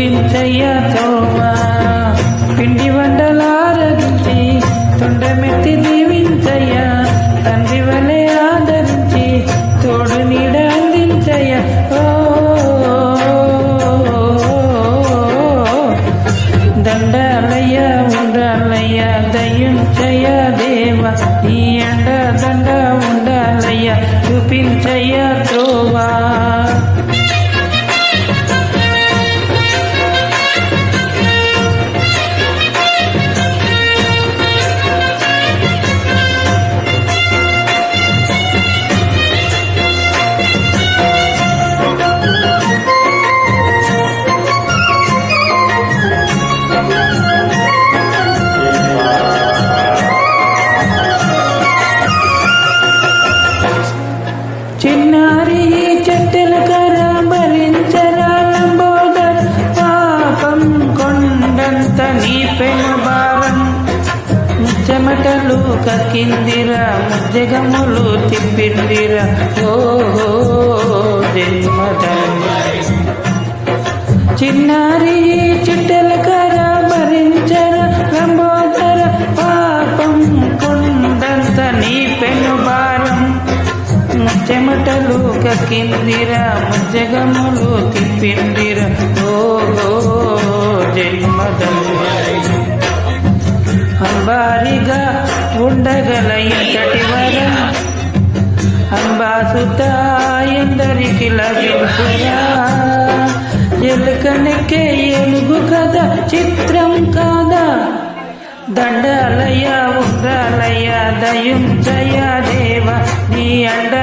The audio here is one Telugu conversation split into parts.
చూపించయ్య తోవా పిండి వంటలారగించి తొండమెత్తి దీవించయ్య. తండ్రి వలె ఆదరించి తోడు నీడ అందించయ్య. ఓ దండాలయ్య ఉండాలయ్య దయ్యుంచయ్య దేవ. ఈ అండ దండ ఉండాలయ్య చూపించయ్య త్రోవా చిన్నారి చెట్టెల కర భరించరా లంబోదర పాపం కొండంత నీ పెను భారం. ముచ్చమటలు కక్కిందిరా ముజ్జగములు తిప్పిందిరా. ఓహో జన్మధర్మ. చిన్నారి చిట్టెల చెమటలు కక్కిందిరా ముజ్జగములు తిప్పిందిరా. ఓహో జన్మదము అంబారిగా ఉండగల ఇంతటి వరం అంబాసుత ఎందరికి లభించురా ఎలుకనెక్కే ఏనుగు కదా చిత్రం కాదా? దండాలయ ఉండాలయ దయం దయుంచయ దేవ నీ అండ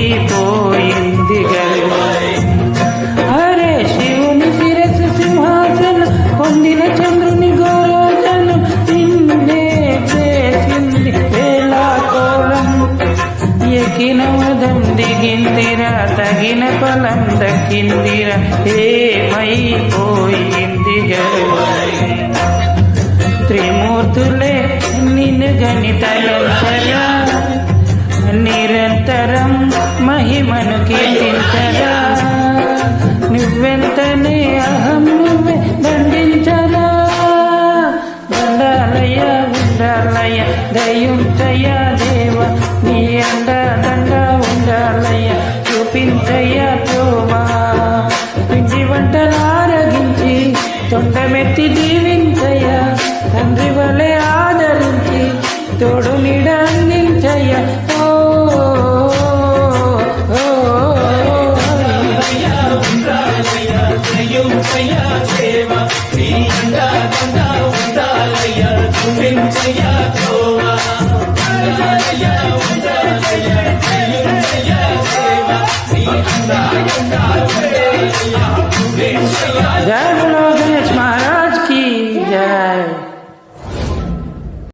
ఏమైపోయింది గర్వ హరే శివుని శిరసు సింహాసనం పొందిన చంద్రుని గౌరవజనం నిన్నే చేసింది వేళా కోలం ఎకిన మదం దిగిందిరా తగిన పొలం దక్కిందిరా ఏమైపోయింది త్రిమూర్తులే నిన్ను గణితలంతరా నిరంతరం మహిమను కీర్తించరా. నువ్వెంతనే అహం నువ్వే దండించరా. దండాలయ ఉండాలయ దయుంచయ దేవ. నీ అండ దండ ఉండాలయ చూపించయ త్రోవా పిండి వంటలారగించి తొండమెత్తి దీవించయ. తండ్రి వలె ఆదరించి తోడు నీడ అందించయ. జయ బలో